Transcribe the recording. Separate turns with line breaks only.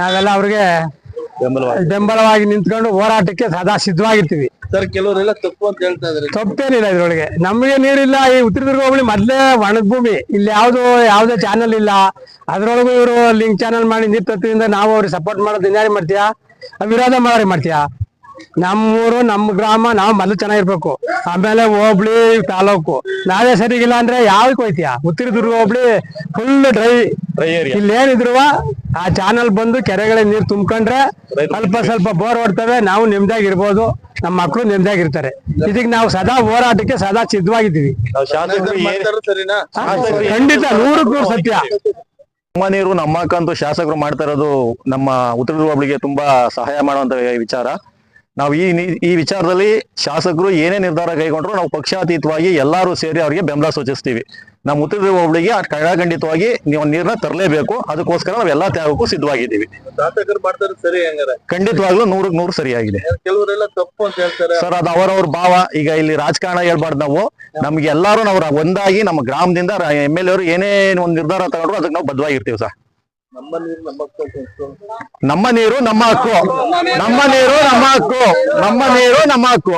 ನಾವೆಲ್ಲ ಅವ್ರಿಗೆ
ಬೆಂಬಲವಾಗಿ.
ನಿಂತ್ಕೊಂಡು ಹೋರಾಟಕ್ಕೆ ಸದಾ ಸಿದ್ಧವಾಗಿರ್ತೀವಿ.
ಸರ್ ಕೆಲವರೆಲ್ಲ ತಪ್ಪು ಅಂತ ಹೇಳ್ತಾ ಇದ್ರೆ
ತಪ್ಪೇನಿಲ್ಲ ಇದ್ರೊಳಗೆ. ನಮಗೆ ನೀರಿಲ್ಲ ಈ ಉತ್ತರದುರ್ಗ ಹೋಗ್ಲಿ ಮೊದ್ಲೇ ಒಣದ ಭೂಮಿ ಇಲ್ಲಿ ಯಾವ್ದು ಯಾವ್ದೇ ಚಾನಲ್ ಇಲ್ಲ. ಅದ್ರೊಳಗೂ ಇವರು ಲಿಂಕ್ ಚಾನಲ್ ಮಾಡಿ ನೀರ್ ತತ್ತಿಂದ ನಾವು ಅವ್ರಿಗೆ ಸಪೋರ್ಟ್ ಮಾಡೋದು ಇನ್ಯಾರಿ ಮಾಡ್ತೀಯಾ? ವಿರೋಧ ಮಾಡೋರಿ ಮಾಡ್ತೀಯಾ? ನಮ್ಮೂರು ನಮ್ಮ ಗ್ರಾಮ ನಾವು ಮೊದಲು ಚೆನ್ನಾಗಿರ್ಬೇಕು. ಆಮೇಲೆ ಹೋಬ್ಳಿ ತಾಲೂಕು. ನಾವೇ ಸರಿಗಿಲ್ಲ ಅಂದ್ರೆ ಯಾವ್ದಕ್ಕೆ ಹೋಯ್ತೀಯಾ? ಉತ್ತರ ದುರ್ಗ ಹೋಬ್ಳಿ ಫುಲ್ ಡ್ರೈ ಇಲ್ಲಿ ಏನಿದ್ರು ಆ ಚಾನಲ್ ಬಂದು ಕೆರೆಗಳಿಗೆ ನೀರು ತುಂಬ್ಕೊಂಡ್ರೆ ಸ್ವಲ್ಪ ಸ್ವಲ್ಪ ಬೋರ್ ಹೊಡ್ತವೆ ನಾವು ನೆಮ್ಮದಿಯಾಗಿರ್ಬೋದು ನಮ್ಮ ಮಕ್ಕಳು ನೆಮ್ಮದಿಯಾಗಿರ್ತಾರೆ ಇದಕ್ಕೆ ನಾವು ಸದಾ ಹೋರಾಟಕ್ಕೆ ಸದಾ ಸಿದ್ಧವಾಗಿದ್ದೀವಿ.
ನಾವು ಶಾಸಕರು ಮಾಡ್ತಾರೋ ಸರಿನಾ?
ಖಂಡಿತ ನೂರಕ್ಕೆ ನೂರು ಸತ್ಯ.
ನಮ್ಮ ನೀರು ನಮ್ಮ ಅಕ್ಕಂತೂ ಶಾಸಕರು ಮಾಡ್ತಾ ಇರೋದು ನಮ್ಮ ಉತ್ತರ ಹೋಬಳಿಗೆ ತುಂಬಾ ಸಹಾಯ ಮಾಡುವಂತ ವಿಚಾರ. ನಾವು ಈ ಈ ವಿಚಾರದಲ್ಲಿ ಶಾಸಕರು ಏನೇ ನಿರ್ಧಾರ ಕೈಗೊಂಡ್ರು ನಾವು ಪಕ್ಷಾತೀತವಾಗಿ ಎಲ್ಲರೂ ಸೇರಿ ಅವರಿಗೆ ಬೆಂಬಲ ಸೂಚಿಸ್ತೀವಿ. ನಮ್ಮ ಉತ್ತರ ಹೋಬಳಿಗೆ ಖಂಡಿತವಾಗಿ ನೀವು ನೀರನ್ನ ತರಲೇಬೇಕು. ಅದಕ್ಕೋಸ್ಕರ ನಾವು ಎಲ್ಲಾ ತ್ಯಾಗಕ್ಕೂ ಸಿದ್ಧವಾಗಿದ್ದೀವಿ.
ಶಾಸಕರು ಮಾಡ್ತಾರೋ ಸರಿ ಹಂಗಾರೆ?
ಖಂಡಿತವಾಗ್ಲೂ ನೂರಕ್ಕೆ ನೂರು ಸರಿಯಾಗಿದೆ.
ಕೆಲವರೆಲ್ಲ ತಪ್ಪು ಅಂತ ಹೇಳ್ತಾರೆ.
ಸರ್ ಅದು ಅವರವ್ರ ಭಾವ. ಈಗ ಇಲ್ಲಿ ರಾಜಕಾರಣ ಹೇಳ್ಬಾರ್ದು ನಾವು. ನಮ್ಗೆ ಎಲ್ಲಾರು ನಾವು ಒಂದಾಗಿ ನಮ್ಮ ಗ್ರಾಮದಿಂದ ಎಂ ಎಲ್ ಎರು ಏನೇ ಒಂದು ನಿರ್ಧಾರ ತಗೊಂಡ್ರು ಅದಕ್ಕೆ ನಾವು ಬದ್ಧವಾಗಿರ್ತೀವಿ ಸರ್. ನಮ್ಮ ನೀರು ನಮ್ಮ ಹಕ್ಕು. ನಮ್ಮ ನೀರು ನಮ್ಮ ಹಕ್ಕು. ನಮ್ಮ ನೀರು ನಮ್ಮ ಹಕ್ಕು.